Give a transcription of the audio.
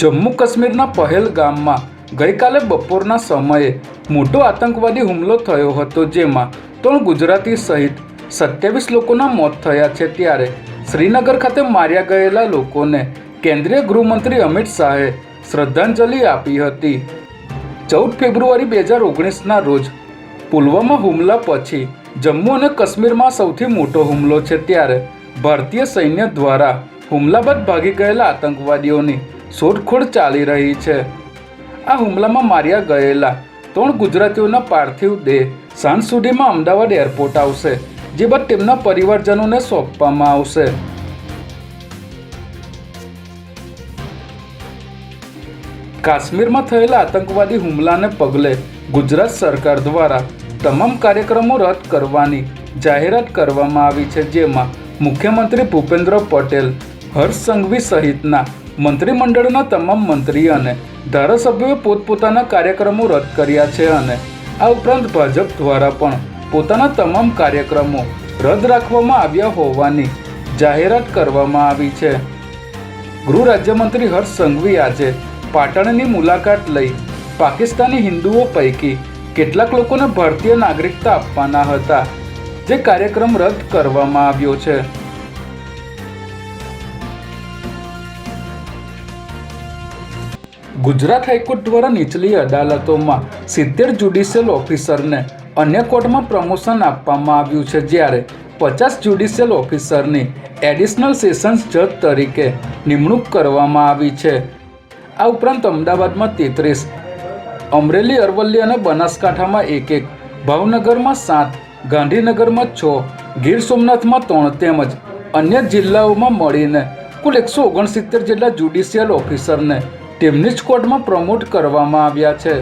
જમ્મુ કાશ્મીરના પહેલગામમાં ગઈકાલે બપોરના સમયે મોટો આતંકવાદી હુમલો થયો હતો, જેમાં ત્રણ ગુજરાતી સહિત સત્યાવીસ લોકોના મોત થયા છે. ત્યારે શ્રીનગર ખાતે માર્યા ગયેલા લોકોને કેન્દ્રીય ગૃહમંત્રી અમિત શાહે શ્રદ્ધાંજલિ આપી હતી. ચૌદ ફેબ્રુઆરી બે હજાર ઓગણીસના રોજ પુલવામા હુમલા પછી જમ્મુ અને કાશ્મીરમાં સૌથી મોટો હુમલો છે. ત્યારે ભારતીય સૈન્ય દ્વારા હુમલા બાદ ભાગી ગયેલા આતંકવાદીઓની શોધખોળ ચાલી રહી છે. આ હુમલામાં માર્યા ગયેલા ત્રણ ગુજરાતીઓના પાર્થિવ દેહ સાંજ સુધીમાં અમદાવાદ એરપોર્ટ આવશે, જે બાદ તેમના પરિવારજનોને સોંપવામાં આવશે. કાશ્મીરમાં થયેલા આતંકવાદી હુમલાને પગલે ગુજરાત સરકાર દ્વારા તમામ કાર્યક્રમો રદ કરવાની જાહેરાત કરવામાં આવી છે, જેમાં મુખ્યમંત્રી ભૂપેન્દ્ર પટેલ, હર્ષ સંઘવી સહિતના મંત્રીમંડળના તમામ મંત્રી અને ધારાસભ્યોએ પોતપોતાના કાર્યક્રમો રદ કર્યા છે અને આ ઉપરાંત ભાજપ દ્વારા પણ પોતાના તમામ કાર્યક્રમો રદ રાખવામાં આવ્યા હોવાની જાહેરાત કરવામાં આવી છે. ગૃહ રાજ્યમંત્રી હર્ષ સંઘવી આજે પાટણની મુલાકાત લઈ પાકિસ્તાની હિન્દુઓ પૈકી કેટલાક લોકોને ભારતીય નાગરિકતા આપવાના હતા, જે કાર્યક્રમ રદ કરવામાં આવ્યો છે. ગુજરાત હાઈકોર્ટ દ્વારા નીચલી અદાલતોમાં સિત્તેર જ્યુડિશિયલ ઓફિસરને અન્ય કોર્ટમાં પ્રમોશન આપવામાં આવ્યું છે જ્યારે પચાસ જ્યુડિશિયલ ઓફિસરની એડિશનલ સેશન્સ જજ તરીકે નિમણૂક કરવામાં આવી છે. આ ઉપરાંત અમદાવાદમાં તેત્રીસ, અમરેલી, અરવલ્લી અને બનાસકાંઠામાં એક એક, ભાવનગરમાં સાત, ગાંધીનગરમાં છ, ગીર સોમનાથમાં ત્રણ તેમજ અન્ય જિલ્લાઓમાં મળીને કુલ એકસો ઓગણસિત્તેર જેટલા જ્યુડિશિયલ ઓફિસરને તેમની જ કોર્ટમાં પ્રમોટ કરવામાં આવ્યા છે.